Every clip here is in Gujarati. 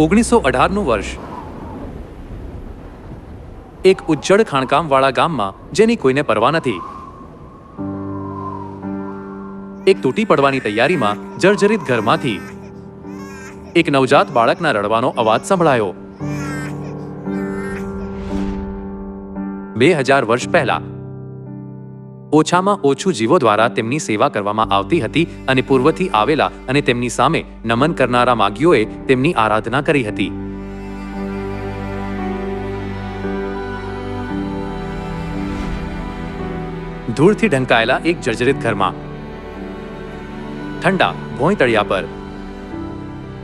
ઓગણીસો અઢારનું વર્ષ. એક ઉજ્જડ ખાણકામવાળા ગામમાં જેની કોઈને પરવા નથી. એક તૂટી પડવાની તૈયારીમાં જર્જરિત ઘરમાંથી એક નવજાત બાળકના રડવાનો અવાજ સંભળાયો. બે હજાર વર્ષ પહેલા ઓછામાં ઓછું જીવો દ્વારા તેમની સેવા કરવામાં આવતી હતી અને પૂર્વથી આવેલા અને તેમની સામે નમન કરનારા માગીઓએ તેમની આરાધના કરી હતી. ધૂળથી ઢંકાયેલા એક જર્જરિત ઘરમાં. ઠંડા ભોંય તળિયા પર.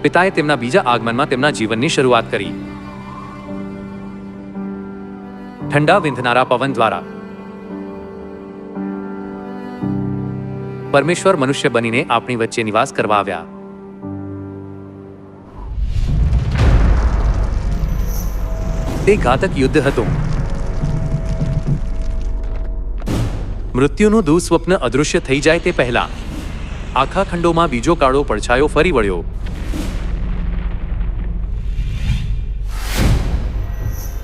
પિતાએ તેમના બીજા આગમનમાં તેમના જીવનની શરૂઆત કરી. ઠંડા વિંધનારા પવન દ્વારા. પરમેશ્વર મનુષ્ય બનીને આપણી વચ્ચે નિવાસ કરવા આવ્યા. તે ઘાતક યુદ્ધ હતું. મૃત્યુનું દુઃસ્વપ્ન અદૃશ્ય થઈ જાય તે પહેલા આખા ખંડોમાં બીજો કાળો પડછાયો ફરી વળ્યો.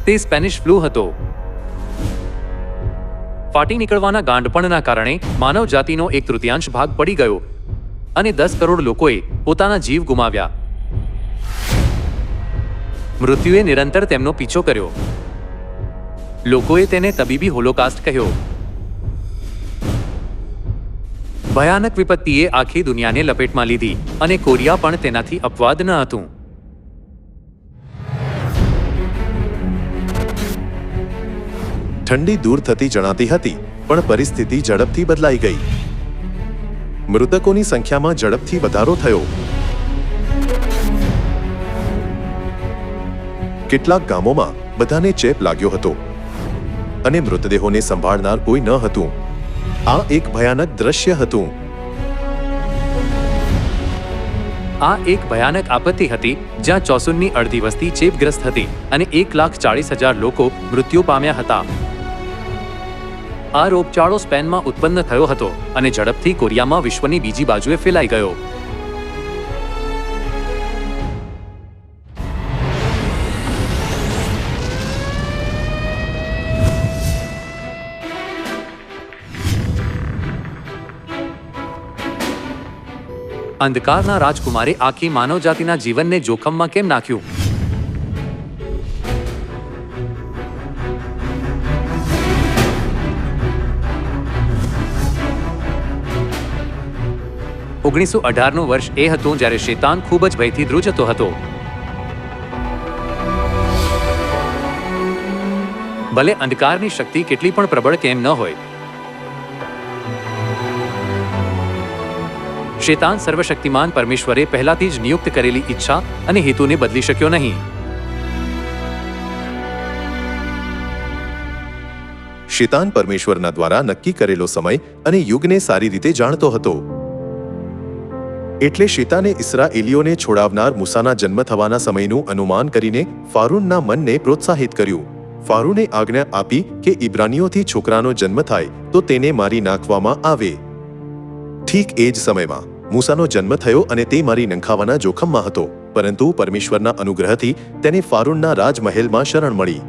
તે સ્પેનિશ ફ્લૂ હતો. ફાટી નીકળવાના ગાંડપણના કારણે માનવ જાતિનો એક તૃતીયાંશ ભાગ પડી ગયો અને દસ કરોડ લોકોએ પોતાના જીવ ગુમાવ્યા. મૃત્યુએ નિરંતર તેમનો પીછો કર્યો. લોકોએ તેને તબીબી હોલોકાસ્ટ કહ્યો. ભયાનક વિપત્તિએ આખી દુનિયાને લપેટમાં લીધી અને કોરિયા પણ તેનાથી અપવાદ ન હતું. ઠંડી દૂર થતી જણાતી હતી, પણ પરિસ્થિતિ ઝડપથી બદલાઈ ગઈ. મૃતકોની સંખ્યામાં ઝડપથી વધારો થયો. કેટલાક ગામોમાં બધાને ચેપ લાગ્યો હતો અને મૃતદેહોને સંભાળનાર કોઈ ન હતું. આ એક ભયાનક દ્રશ્ય હતું. આ એક ભયાનક આપત્તિ હતી, જ્યાં ચોસુનની અડધી વસ્તી ચેપગ્રસ્ત હતી અને એક લાખ ચાળીસ હજાર લોકો મૃત્યુ પામ્યા હતા. આ રોગચાળો સ્પેનમાં ઉત્પન્ન થયો હતો અને ઝડપથી કોરિયામાં વિશ્વની બીજી બાજુએ ફેલાઈ ગયો. અંધકારના રાજકુમારે આખી માનવજાતિના જીવનને જોખમમાં કેમ નાખ્યું? ઓગણીસો અઢારનું વર્ષ એ હતું જ્યારે શેતાન ખૂબ જ ભયથી ધ્રુજતો હતો. ભલે અંધકારની શક્તિ કેટલી પણ પ્રબળ કેમ ન હોય. શેતાન સર્વશક્તિમાન પરમેશ્વરે પહેલાથી જ નિયુક્ત કરેલી ઈચ્છા અને હેતુને બદલી શક્યો નહીં. શેતાન પરમેશ્વરના દ્વારા નક્કી કરેલો સમય અને યુગને સારી રીતે જાણતો હતો. એટલે શેતાને ઇસરાએલીઓને છોડાવનાર મૂસાના જન્મ થવાના સમયનું અનુમાન કરીને ફારૂનના મનને પ્રોત્સાહિત કર્યું. ફારૂને આજ્ઞા આપી કે ઇબ્રાનીઓથી છોકરાનો જન્મ થાય તો તેને મારી નાખવામાં આવે. ઠીક એ જ સમયમાં મૂસાનો જન્મ થયો અને તે મારી નંખાવાના જોખમમાં હતો, પરંતુ પરમેશ્વરના અનુગ્રહથી તેને ફારૂનના રાજમહેલમાં શરણ મળી.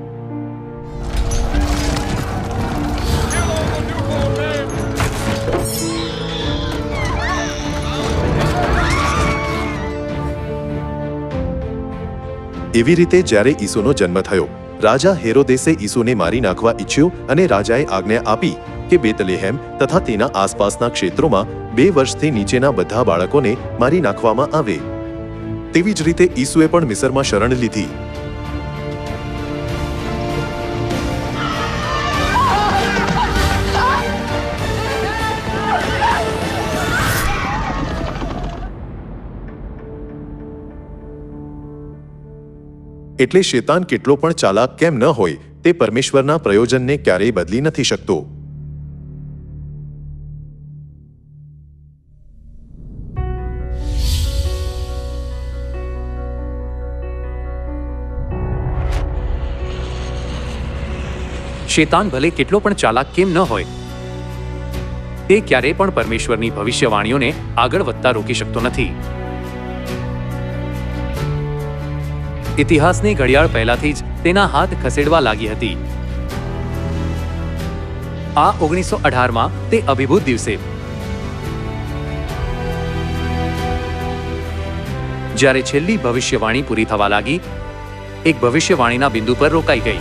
એવી રીતે જ્યારે ઈસુનો જન્મ થયો, રાજા હેરોદેસે ઈસુને મારી નાખવા ઈચ્છ્યો અને રાજાએ આજ્ઞા આપી કે બેતલેહેમ તથા તેના આસપાસના ક્ષેત્રોમાં બે વર્ષથી નીચેના બધા બાળકોને મારી નાખવામાં આવે. તેવી જ રીતે ઈસુએ પણ મિસરમાં શરણ લીધી. એટલે શેતાન કેટલો પણ ચાલાક કેમ ન હોય, તે પરમેશ્વરના પ્રયોજનને ક્યારેય બદલી નથી શકતો. શેતાન ભલે કેટલો પણ ચાલાક કેમ ન હોય, તે ક્યારેય પણ પરમેશ્વરની ભવિષ્યવાણીઓને આગળ વધતા રોકી શકતો નથી. ઇતિહાસની ઘડિયાળ પહેલાથી જ તેના હાથ ખસેડવા લાગી હતી. આ ઓગણીસો અઢારમાં તે અભિભૂત દિવસે. જ્યારે છેલ્લી ભવિષ્યવાણી પૂરી થવા લાગી, એક ભવિષ્યવાણીના બિંદુ પર રોકાઈ ગઈ.